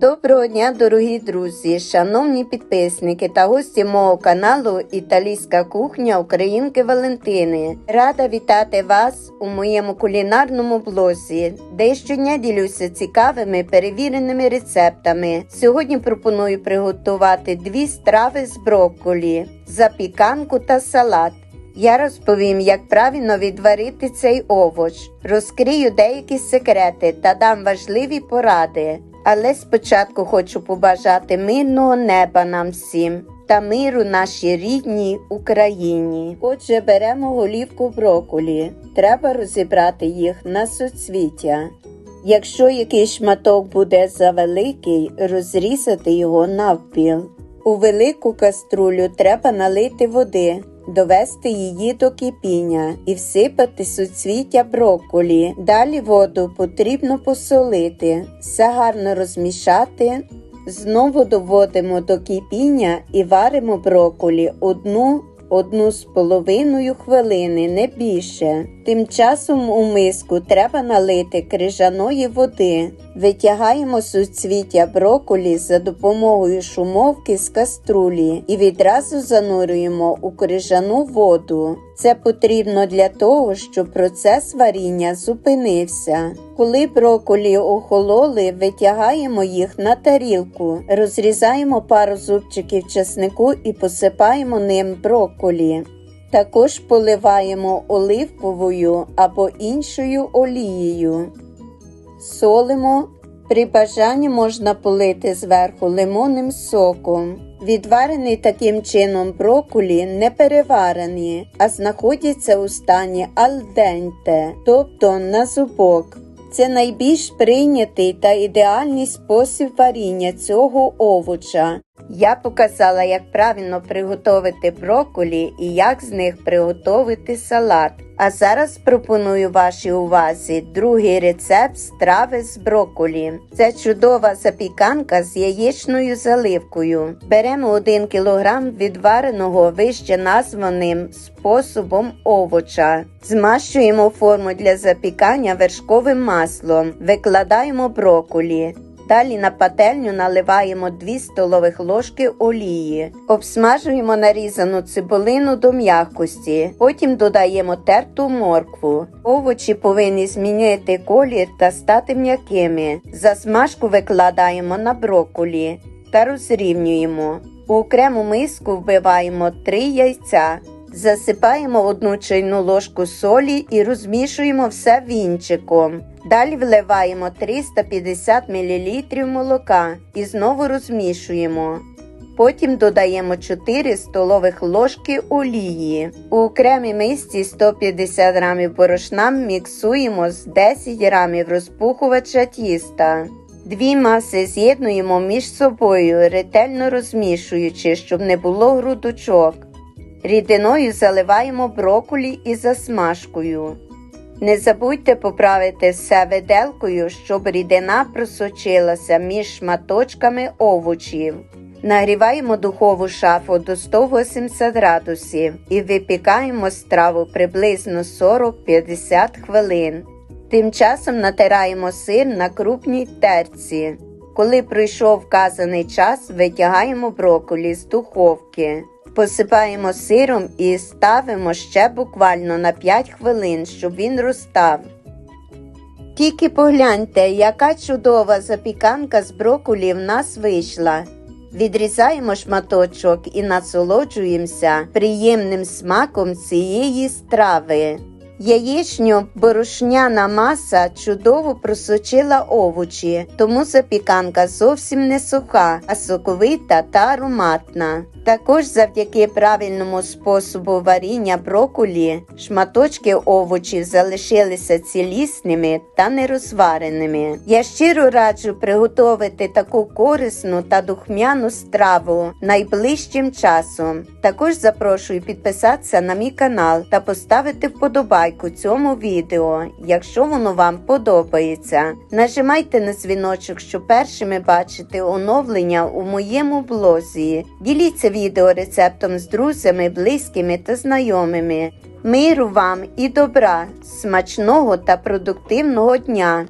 Доброго дня, дорогі друзі, шановні підписники та гості мого каналу Італійська кухня Українки Валентини. Рада вітати вас у моєму кулінарному блозі, де щодня ділюся цікавими перевіреними рецептами. Сьогодні пропоную приготувати дві страви з брокколі, запіканку та салат. Я розповім, як правильно відварити цей овоч, розкрию деякі секрети та дам важливі поради. Але спочатку хочу побажати мирного неба нам всім та миру нашій рідній Україні. Отже, беремо голівку брокколі. Треба розібрати їх на суцвіття. Якщо якийсь шматок буде завеликий, розрізати його навпіл. У велику каструлю треба налити води, довести її до кипіння і всипати суцвіття брокколі. Далі воду потрібно посолити, все гарно розмішати. Знову доводимо до кипіння і варимо брокколі одну одну з половиною хвилини, не більше. Тим часом у миску треба налити крижаної води. Витягаємо суцвіття брокколі за допомогою шумовки з каструлі і відразу занурюємо у крижану воду. Це потрібно для того, щоб процес варіння зупинився. Коли брокколі охололи, витягаємо їх на тарілку, розрізаємо пару зубчиків часнику і посипаємо ним брокколі. Також поливаємо оливковою або іншою олією. Солимо. При бажанні можна полити зверху лимонним соком. Відварений таким чином брокколі не переварені, а знаходяться у стані альденте, тобто на зубок. Це найбільш прийнятий та ідеальний спосіб варіння цього овоча. Я показала, як правильно приготувати брокколі і як з них приготувати салат. А зараз пропоную вашій увазі другий рецепт страви з брокколі. Це чудова запіканка з яєчною заливкою. Беремо 1 кг відвареного вище названим способом овоча. Змащуємо форму для запікання вершковим маслом, викладаємо брокколі. Далі на пательню наливаємо 2 столових ложки олії, обсмажуємо нарізану цибулину до м'якості, потім додаємо терту моркву. Овочі повинні змінити колір та стати м'якими. Засмажку викладаємо на брокколі та розрівнюємо. У окрему миску вбиваємо 3 яйця. Засипаємо одну чайну ложку солі і розмішуємо все вінчиком. Далі вливаємо 350 мл молока і знову розмішуємо. Потім додаємо 4 столових ложки олії. У окремій мисці 150 г борошна міксуємо з 10 г розпухувача тіста. Дві маси з'єднуємо між собою, ретельно розмішуючи, щоб не було грудочок. Рідиною заливаємо брокколі і засмажкою. Не забудьте поправити все виделкою, щоб рідина просочилася між шматочками овочів. Нагріваємо духову шафу до 180 градусів і випікаємо страву приблизно 40-50 хвилин. Тим часом натираємо сир на крупній терці. Коли пройшов вказаний час, витягаємо брокколі з духовки. Посипаємо сиром і ставимо ще буквально на 5 хвилин, щоб він розстав. Тільки погляньте, яка чудова запіканка з брокулі в нас вийшла. Відрізаємо шматочок і насолоджуємося приємним смаком цієї страви. Яєчньо-борошняна маса чудово просочила овочі, тому запіканка зовсім не суха, а соковита та ароматна. Також завдяки правильному способу варіння брокколі шматочки овочів залишилися цілісними та нерозвареними. Я щиро раджу приготувати таку корисну та духмяну страву найближчим часом. Також запрошую підписатися на мій канал та поставити вподобайку цьому відео, якщо воно вам подобається. Нажимайте на дзвіночок, щоб першими бачити оновлення у моєму блозі. Діліться відео рецептом з друзями, близькими та знайомими. Миру вам і добра, смачного та продуктивного дня!